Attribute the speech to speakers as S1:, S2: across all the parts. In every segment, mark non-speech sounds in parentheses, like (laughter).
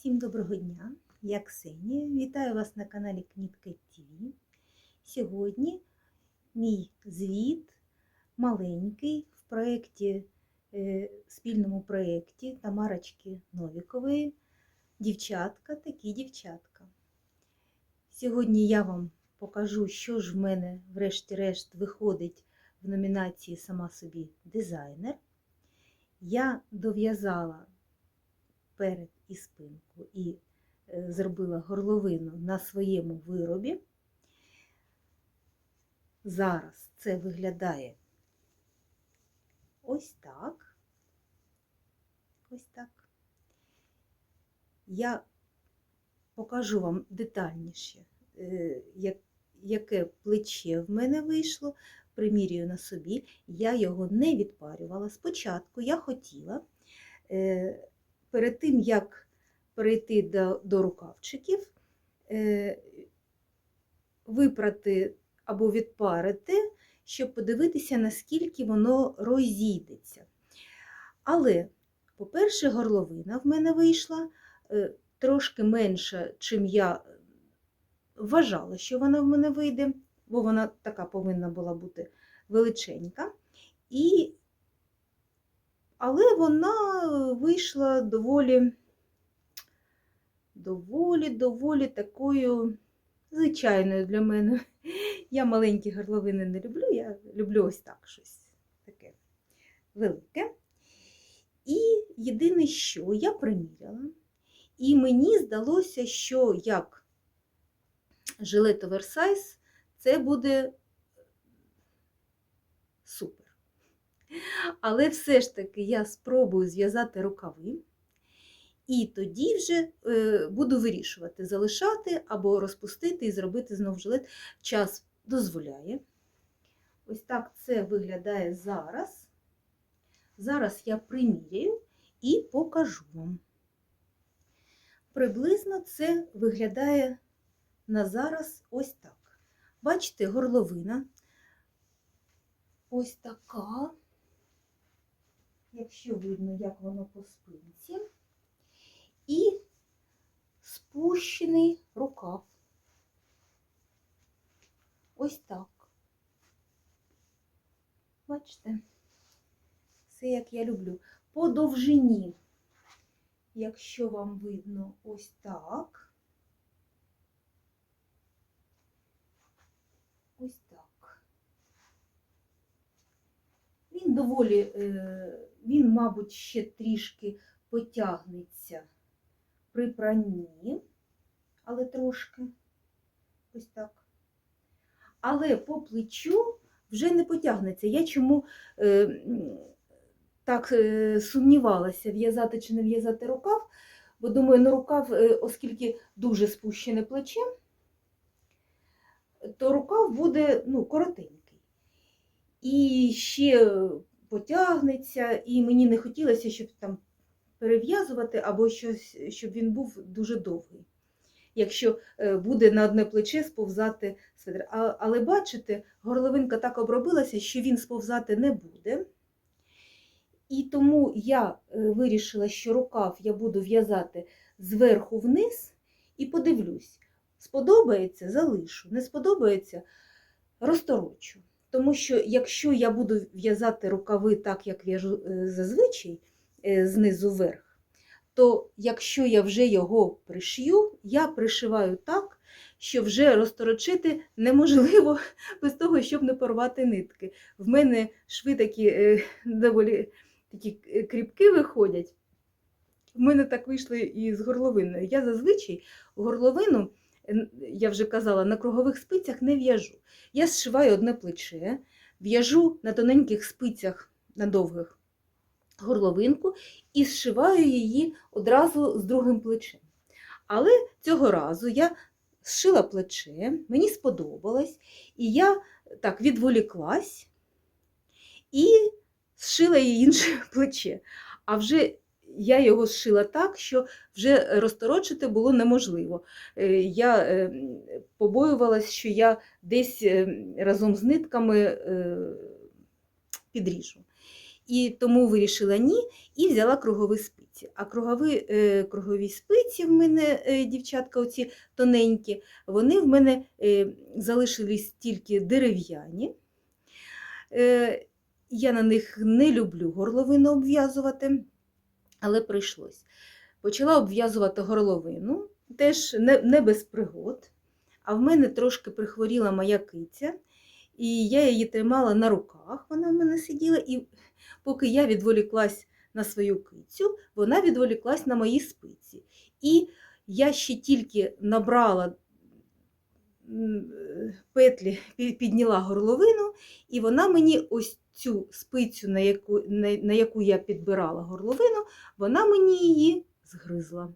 S1: Всім доброго дня! Я Ксенія. Вітаю вас на каналі Кнітка ТВ. Сьогодні мій звіт маленький в проєкті, е, спільному проєкті Тамарочки Новікової. Дівчатка, такі дівчатка. Сьогодні я вам покажу, що ж в мене, врешті-решт, виходить в номінації Сама собі дизайнер. Я дов'язала перед і спинку і е, зробила горловину на своєму виробі. Зараз це виглядає ось так. Ось так. Я покажу вам детальніше, е, яке плече в мене вийшло, примірюю на собі. Я його не відпарювала. Спочатку я хотіла е, перед тим, як перейти до, до рукавчиків, е, випрати або відпарити, щоб подивитися, наскільки воно розійдеться. Але, по-перше, горловина в мене вийшла е, трошки менша, чим я вважала, що вона в мене вийде, бо вона така повинна була бути величенька. І але вона вийшла доволі, доволі, доволі такою звичайною для мене. Я маленькі горловини не люблю, я люблю ось так щось таке велике. І єдине, що я приміряла, і мені здалося, що як жилет оверсайз це буде супер. Але все ж таки я спробую зв'язати рукави, і тоді вже е, буду вирішувати, залишати або розпустити і зробити знов жилет. Час дозволяє. Ось так це виглядає зараз. Зараз я приміряю і покажу вам. Приблизно це виглядає на зараз ось так. Бачите, горловина ось така якщо видно, як воно по спинці, і спущений рукав. Ось так. Бачите? Все, як я люблю. По довжині, якщо вам видно, ось так. Ось так. Він доволі е, він, мабуть, ще трішки потягнеться при пранні, але трошки ось так. Але по плечу вже не потягнеться. Я чому е, так е, сумнівалася, в'язати чи не в'язати рукав, бо думаю, ну рукав, е, оскільки дуже спущене плече, то рукав буде ну, коротенький. І ще потягнеться, і мені не хотілося, щоб там перев'язувати, або щось, щоб він був дуже довгий. Якщо е, буде на одне плече сповзати свитер. Але бачите, горловинка так обробилася, що він сповзати не буде. І тому я е, вирішила, що рукав я буду в'язати зверху вниз і подивлюсь, сподобається, залишу, не сподобається, розторочу. Тому що якщо я буду в'язати рукави так, як в'яжу е, зазвичай, е, знизу вверх, то якщо я вже його пришью, я пришиваю так, що вже розторочити неможливо (laughs) без того, щоб не порвати нитки. В мене шви такі е, доволі такі кріпки виходять. В мене так вийшло і з горловиною. Я зазвичай горловину я вже казала, на кругових спицях не в'яжу. Я зшиваю одне плече, в'яжу на тоненьких спицях на довгих горловинку і зшиваю її одразу з другим плечем. Але цього разу я зшила плече, мені сподобалось, і я так відволіклась і зшила її інше (laughs) плече. А вже я його зшила так, що вже розторочити було неможливо. Е, я е, побоювалась, що я десь е, разом з нитками підріжу. І тому вирішила ні, і взяла кругові спиці. А кругові, кругові спиці в мене, дівчатка, оці тоненькі, вони в мене залишились тільки дерев'яні. Я на них не люблю горловину обв'язувати, але прийшлось. Почала обв'язувати горловину, теж не, не без пригод. А в мене трошки прихворіла моя киця, і я її тримала на руках, вона в мене сиділа, і поки я відволіклась на свою кицю, вона відволіклась на мої спиці. І я ще тільки набрала петлі, підняла горловину, і вона мені ось цю спицю, на яку, на, яку я підбирала горловину, вона мені її згризла.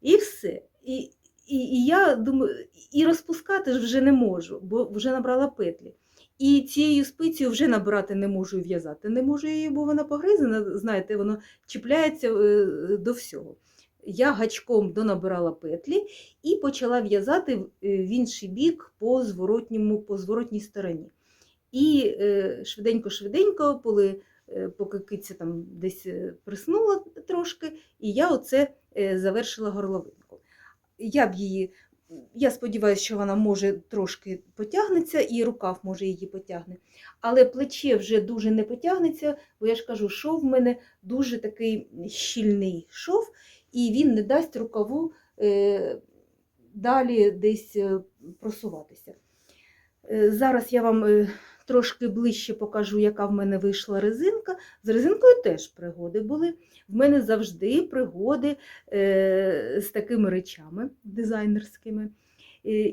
S1: І все. І, і, і я думаю, і розпускати ж вже не можу, бо вже набрала петлі. І цією спицею вже набирати не можу і в'язати. Не можу її, бо вона погризана, знаєте, воно чіпляється е, до всього. Я гачком донабирала петлі і почала в'язати в е, інший бік по, зворотньому, по зворотній стороні. І е, швиденько-швиденько, коли, е, поки киця там десь приснула трошки, і я оце завершила горловинку. Я б її, я сподіваюся, що вона може трошки потягнеться, і рукав може її потягне. Але плече вже дуже не потягнеться, бо я ж кажу, шов в мене дуже такий щільний шов, і він не дасть рукаву е, далі десь е, просуватися. Е, Зараз я вам трошки ближче покажу, яка в мене вийшла резинка. З резинкою теж пригоди були. В мене завжди пригоди з такими речами дизайнерськими.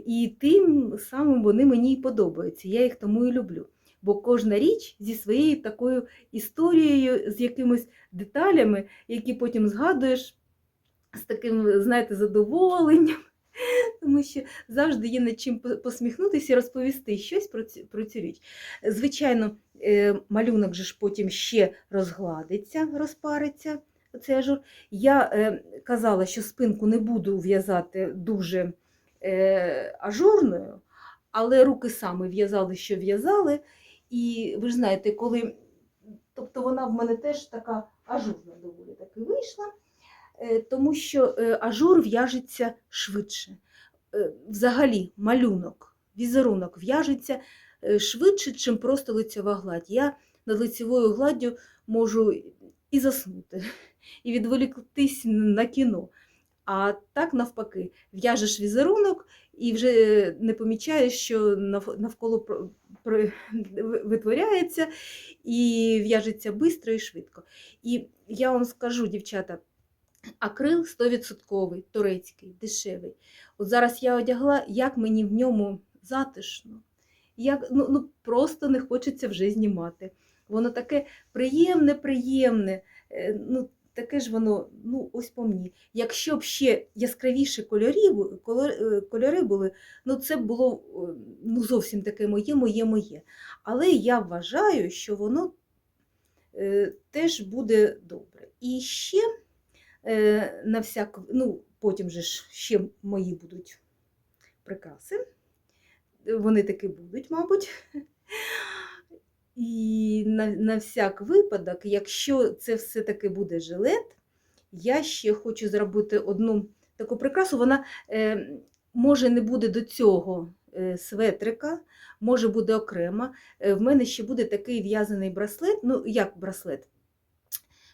S1: І тим самим вони мені і подобаються. Я їх тому і люблю. Бо кожна річ зі своєю такою історією, з якимись деталями, які потім згадуєш з таким, знаєте, задоволенням. (laughs) Тому що завжди є над чим посміхнутися і розповісти щось про цю, про цю річ. Звичайно, е, малюнок же ж потім ще розгладиться, розпариться. Цей ажур. Я е, казала, що спинку не буду в'язати дуже е, ажурною, але руки саме в'язали, що в'язали. І ви ж знаєте, коли. Тобто вона в мене теж така ажурна доволі таки вийшла, тому що е, ажур в'яжеться швидше. Е, Взагалі, малюнок, візерунок в'яжеться е, швидше, чим просто лицьова гладь. Я над лицевою гладдю можу і заснути, і відволіктись на кіно. А так навпаки, в'яжеш візерунок і вже не помічаєш, що навколо витворяється і в'яжеться швидко і швидко. І я вам скажу, дівчата, акрил 100% турецький, дешевий. От зараз я одягла, як мені в ньому затишно. Як, ну, ну, просто не хочеться вже знімати. Воно таке приємне, приємне. е, Ну, таке ж воно, ну, ось по мені. Якщо б ще яскравіші кольорі, колор- е, кольори були, ну це було е, ну, зовсім таке моє, моє, моє. Але я вважаю, що воно е, теж буде добре. І ще на всяк, ну, потім же ж ще мої будуть прикраси. Вони таки будуть, мабуть. (laughs) І на, на всяк випадок, якщо це все-таки буде жилет, я ще хочу зробити одну таку прикрасу. Вона е, може не буде до цього е, светрика, може буде окремо. Е, в мене ще буде такий в'язаний браслет. Ну, як браслет?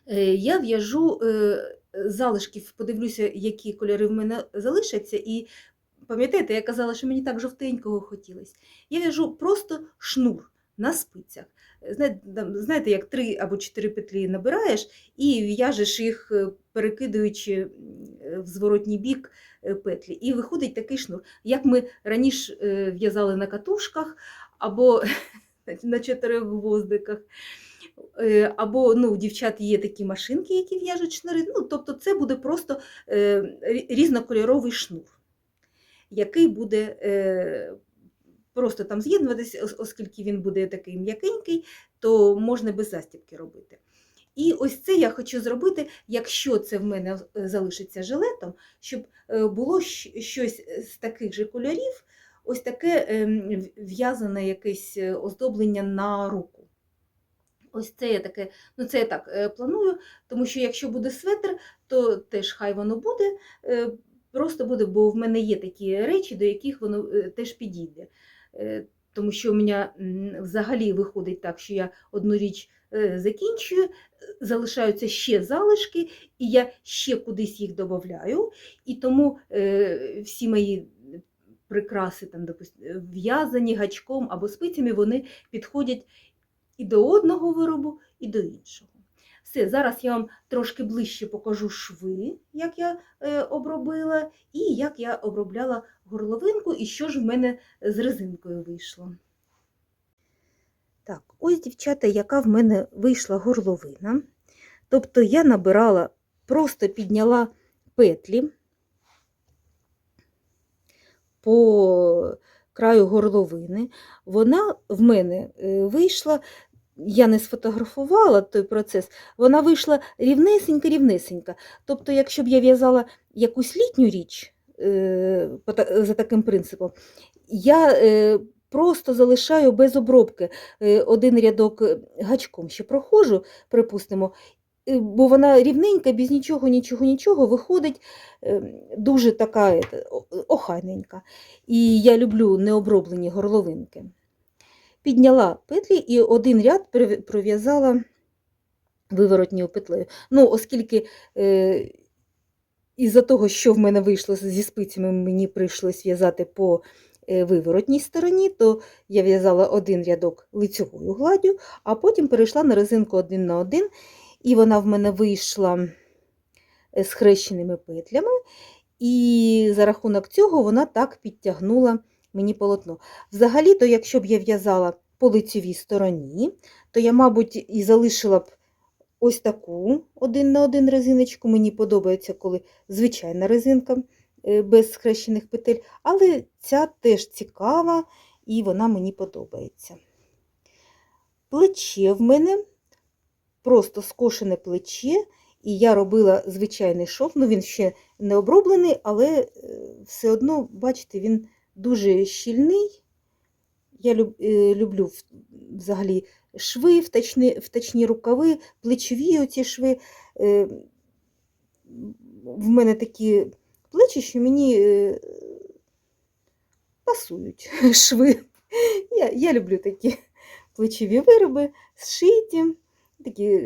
S1: Е, я в'яжу е, залишків, подивлюся, які кольори в мене залишаться. І пам'ятаєте, я казала, що мені так жовтенького хотілося. Я в'яжу просто шнур на спицях. Знаєте, як три або чотири петлі набираєш і в'яжеш їх, е, перекидуючи е, в зворотній бік е, петлі. І виходить такий шнур. Як ми раніше в'язали на катушках або (laughs) на чотирьох гвоздиках. Е, Або ну, у дівчат є такі машинки, які в'яжуть шнури. Ну, тобто це буде просто е, різнокольоровий шнур, який буде е, просто там з'єднуватися, оскільки він буде такий м'якенький, то можна без застібки робити. І ось це я хочу зробити, якщо це в мене залишиться жилетом, щоб було щось з таких же кольорів, ось таке ем, в'язане якесь оздоблення на руку. Ось це я таке, ну це я так е, планую, тому що якщо буде светр, то теж хай воно буде. е, Просто буде, бо в мене є такі речі, до яких воно е, теж підійде. Тому що у мене взагалі виходить так, що я одну річ закінчую, залишаються ще залишки, і я ще кудись їх додаю. І тому всі мої прикраси, там, в'язані гачком або спицями, вони підходять і до одного виробу, і до іншого. Все, зараз я вам трошки ближче покажу шви, як я е, обробила, і як я обробляла горловинку, і що ж в мене з резинкою вийшло. Так, ось, дівчата, яка в мене вийшла горловина. Тобто я набирала, просто підняла петлі по краю горловини. Вона в мене е, вийшла, я не сфотографувала той процес, вона вийшла рівнесенька-рівнесенька. Тобто, якщо б я в'язала якусь літню річ е, за таким принципом, я е, просто залишаю без обробки е, один рядок гачком ще проходжу, припустимо, бо вона рівненька, без нічого, нічого, нічого, виходить дуже така охайненька. І я люблю необроблені горловинки. Підняла петлі і один ряд пров'язала виворотньою петлею. Ну, оскільки е, із-за того, що в мене вийшло зі спицями, мені прийшлось в'язати по е, виворотній стороні, то я в'язала один рядок лицьовою гладдю, а потім перейшла на резинку один на один, і вона в мене вийшла е, з хрещеними петлями, і за рахунок цього вона так підтягнула мені полотно. Взагалі-то, якщо б я в'язала по лицевій стороні, то я, мабуть, і залишила б ось таку один на один резиночку. Мені подобається, коли звичайна резинка е, без схрещених петель, але ця теж цікава і вона мені подобається. Плече в мене просто скошене плече, і я робила звичайний шов, ну він ще не оброблений, але е, все одно, бачите, він дуже щільний. Я е, люблю взагалі шви, втачні, втачні рукави, плечові оці шви. Е, В мене такі плечі, що мені е, пасують (laughs) шви. Я, я люблю такі плечові вироби, зшиті, такі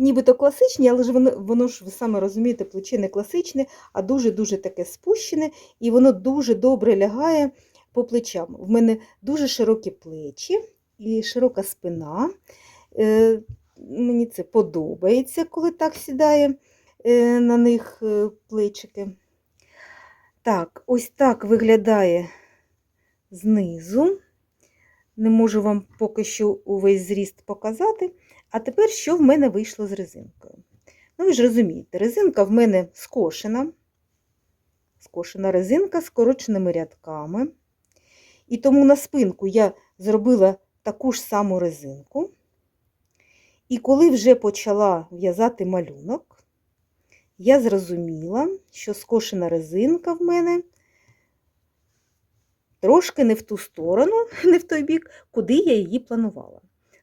S1: нібито класичні, але ж воно, воно ж, ви саме розумієте, плече не класичне, а дуже-дуже таке спущене, і воно дуже добре лягає по плечам. В мене дуже широкі плечі і широка спина. Е, Мені це подобається, коли так сідає е, на них е, плечики. Так, ось так виглядає знизу. Не можу вам поки що увесь зріст показати. А тепер що в мене вийшло з резинкою? Ну, ви ж розумієте, резинка в мене скошена. Скошена резинка з скороченими рядками. І тому на спинку я зробила таку ж саму резинку. І коли вже почала в'язати малюнок, я зрозуміла, що скошена резинка в мене трошки не в ту сторону, (laughs) не в той бік, куди я її планувала.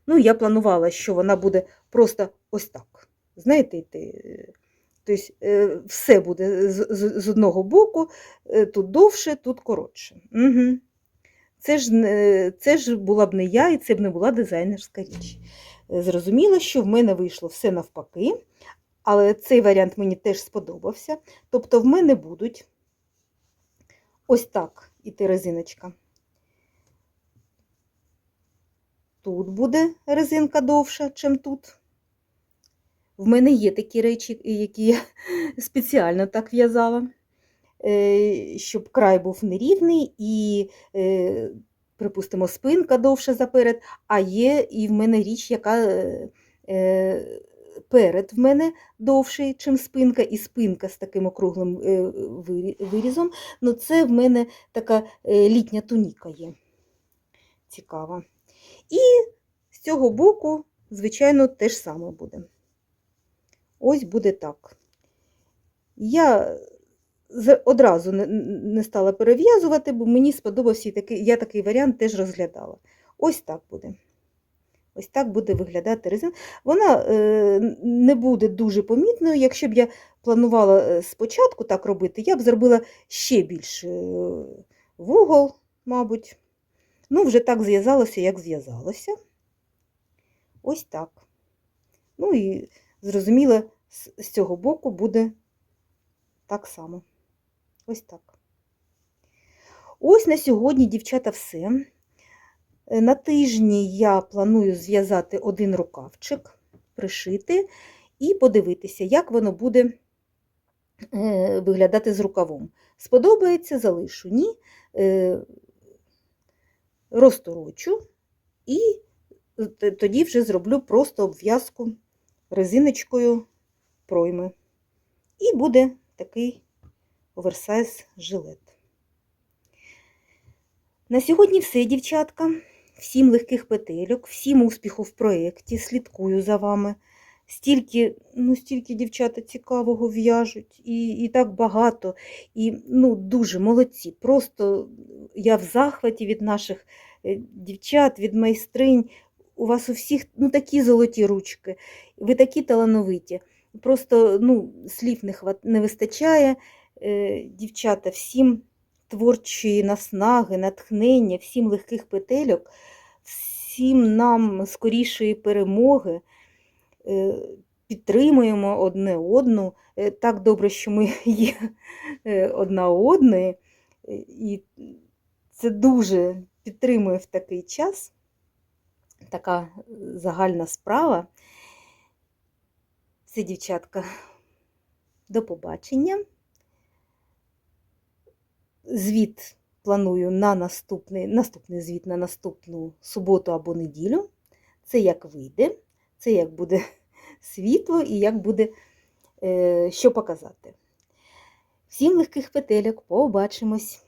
S1: Ну, я планувала, що вона буде просто ось так. Знаєте, йти. Тобто е, все буде з одного боку, е, тут довше, тут коротше. Угу. Це, ж, це ж була б не я, і це б не була дизайнерська річ. Е, Зрозуміло, що в мене вийшло все навпаки, але цей варіант мені теж сподобався. Тобто в мене будуть ось так іти резиночка. Тут буде резинка довша, чим тут. В мене є такі речі, які я (laughs) спеціально так в'язала, е, щоб край був нерівний і, е, припустимо, спинка довша заперед, а є і в мене річ, яка е, перед в мене довший, чим спинка, і спинка з таким округлим вирізом. Ну, це в мене така літня туніка є. Цікава. І з цього боку, звичайно, те ж саме буде. Ось буде так. Я одразу не, стала перев'язувати, бо мені сподобався такий, я такий варіант теж розглядала. Ось так буде. Ось так буде виглядати резина. Вона е, не буде дуже помітною. Якщо б я планувала е, спочатку так робити, я б зробила ще більше е, вугол, мабуть. Ну, вже так зв'язалося, як зв'язалося. Ось так. Ну і зрозуміло, з цього боку буде так само. Ось так. Ось на сьогодні, дівчата, все. Е, На тижні я планую зв'язати один рукавчик, пришити і подивитися, як воно буде е, виглядати з рукавом. Сподобається, залишу. Ні, е, розторочу і тоді вже зроблю просто обв'язку резиночкою пройми. І буде такий оверсайз жилет. На сьогодні все, дівчатка. Всім легких петельок, всім успіху в проєкті. Слідкую за вами. Стільки, ну, стільки дівчата цікавого в'яжуть, і, і так багато. І ну, дуже молодці. Просто я в захваті від наших е, дівчат, від майстринь. У вас у всіх ну, такі золоті ручки, ви такі талановиті. Просто ну, слів не, хват... не вистачає. Е, дівчата, всім творчої наснаги, натхнення, всім легких петельок, всім нам скорішої перемоги. Е, Підтримуємо одне одну. Е, Так добре, що ми (laughs) є е, одна одної. Е, І це дуже підтримує в такий час. Така загальна справа. Все, дівчатка, до побачення. Звіт планую на наступний, наступний звіт на наступну суботу або неділю. Це як вийде, це як буде світло і як буде е, що показати. Всім легких петельок, побачимось!